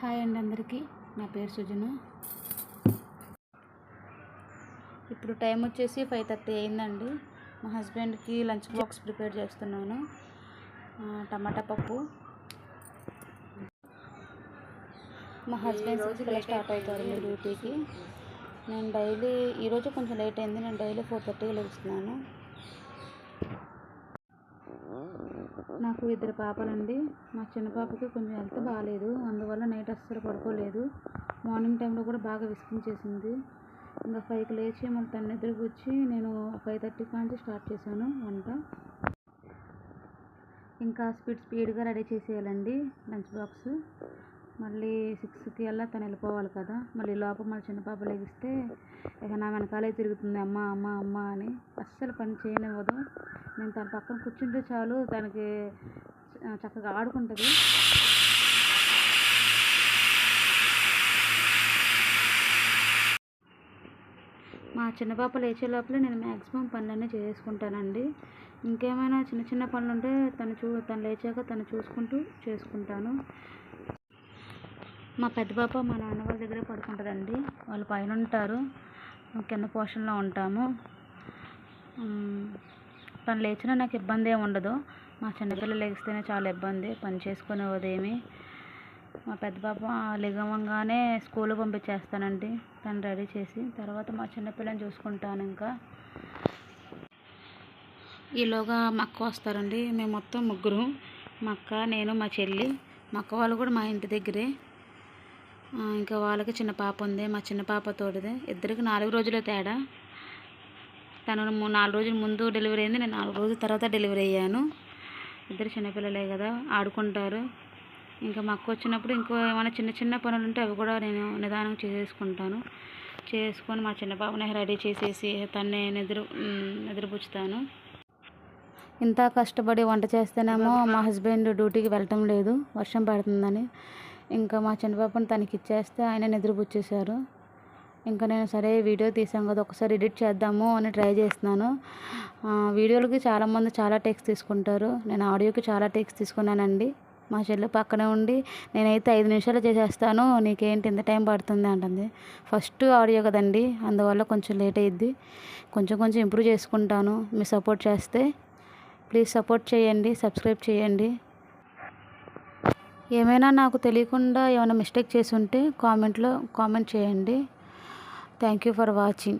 Hi అండి అందరికీ. నా పేరు సుజన. ఇప్పుడు టైం వచ్చేసి ఫైవ్ థర్టీ అయిందండి. మా హస్బెండ్కి లంచ్ బాక్స్ ప్రిపేర్ చేస్తున్నాను. టమాటా పప్పు. మా హస్బెండ్ సిక్స్కి స్టార్ట్ అవుతారండి డ్యూటీకి. నేను డైలీ ఈరోజు కొంచెం లేట్ అయింది. నేను డైలీ ఫోర్ థర్టీకి లేస్తున్నాను. నాకు ఇద్దరు పాపలండి. మా చిన్న పాపకి కొంచెం హెల్త్ బాగాలేదు అందువల్ల నైట్ అస్సలు పడుకోలేదు. మార్నింగ్ టైంలో కూడా బాగా విసిగించేసింది. ఇంకా ఫైవ్కి లేచి మళ్ళీ తన నిద్రకు వచ్చి నేను ఫైవ్ థర్టీ కాంచి స్టార్ట్ చేశాను వంట. ఇంకా స్పీడ్ స్పీడ్గా రెడీ చేసేయాలండి లంచ్ బాక్స్. మళ్ళీ సిక్స్కి అలా తను వెళ్ళిపోవాలి కదా. మళ్ళీ లోపల మళ్ళీ చిన్న పాప లెగిస్తే ఇక నా వెనకాలే తిరుగుతుంది. అమ్మ అమ్మ అమ్మ అని అస్సలు పని చేయనివ్వదు. నేను తన పక్కన కూర్చుంటే చాలు తనకి చక్కగా ఆడుకుంటుంది. మా చిన్న పాప లేచే లోపల నేను మ్యాక్సిమం పనులన్నీ చేసుకుంటానండి. ఇంకేమైనా చిన్న చిన్న పనులు ఉంటే తను చూ తను లేచాక తను చూసుకుంటూ చేసుకుంటాను. మా పెద్ద పాప మా నాన్న వాళ్ళ దగ్గరే పడుకుంటుందండి. వాళ్ళు పైన ఉంటారు. కింద పోర్షన్లో ఉంటాము. తను లేచినా నాకు ఇబ్బంది ఏమి ఉండదు. మా చిన్నపిల్లలు లేస్తేనే చాలా ఇబ్బంది. పని చేసుకునే మా పెద్ద పాప లెగవంగానే స్కూల్ పంపించేస్తానండి. తను రెడీ చేసి తర్వాత మా చిన్నపిల్లని చూసుకుంటాను ఇంకా. ఈలోగా మా అక్క వస్తారండి. మేము మొత్తం ముగ్గురు. మా అక్క నేను మా చెల్లి. మా అక్క వాళ్ళు కూడా మా ఇంటి దగ్గరే. ఇంకా వాళ్ళకి చిన్న పాప ఉంది మా చిన్న పాప తోడిదే. ఇద్దరికి నాలుగు రోజుల తేడా. తను నాలుగు రోజుల ముందు డెలివరీ అయింది నేను నాలుగు రోజుల తర్వాత డెలివరీ అయ్యాను. ఇద్దరు చిన్నపిల్లలే కదా ఆడుకుంటారు. ఇంకా మాకు వచ్చినప్పుడు ఇంకో ఏమైనా చిన్న చిన్న పనులు ఉంటే అవి కూడా నేను నిదానం చేసేసుకుంటాను. చేసుకొని మా చిన్న పాపని రెడీ చేసేసి తన్నే నిద్ర నిద్రపుచ్చుతాను. ఇంత కష్టపడి వంట చేస్తేనేమో మా హస్బెండ్ డ్యూటీకి వెళ్ళటం లేదు వర్షం పడుతుందని. ఇంకా మా చిన్నపాపని తనకి ఇచ్చేస్తే ఆయన నిద్రపుచ్చేశారు. ఇంకా నేను సరే వీడియో తీసాం కదా ఒకసారి ఎడిట్ చేద్దాము అని ట్రై చేస్తున్నాను. వీడియోలకి చాలామంది చాలా టేక్స్ తీసుకుంటారు. నేను ఆడియోకి చాలా టేక్స్ తీసుకున్నానండి. మా చెల్లి పక్కనే ఉండి నేనైతే ఐదు నిమిషాలు చేసేస్తాను నీకేంటి ఇంత టైం పడుతుంది అంటుంది. ఫస్ట్ ఆడియో కదండి అందువల్ల కొంచెం లేట్ అయ్యిద్ది కొంచెం కొంచెం ఇంప్రూవ్ చేసుకుంటాను. మీరు సపోర్ట్ చేస్తే ప్లీజ్ సపోర్ట్ చేయండి సబ్స్క్రైబ్ చేయండి. ఏమైనా నాకు తెలియకుండా ఏమైనా మిస్టేక్ చేసి ఉంటే కామెంట్లో కామెంట్ చేయండి. Thank you for watching.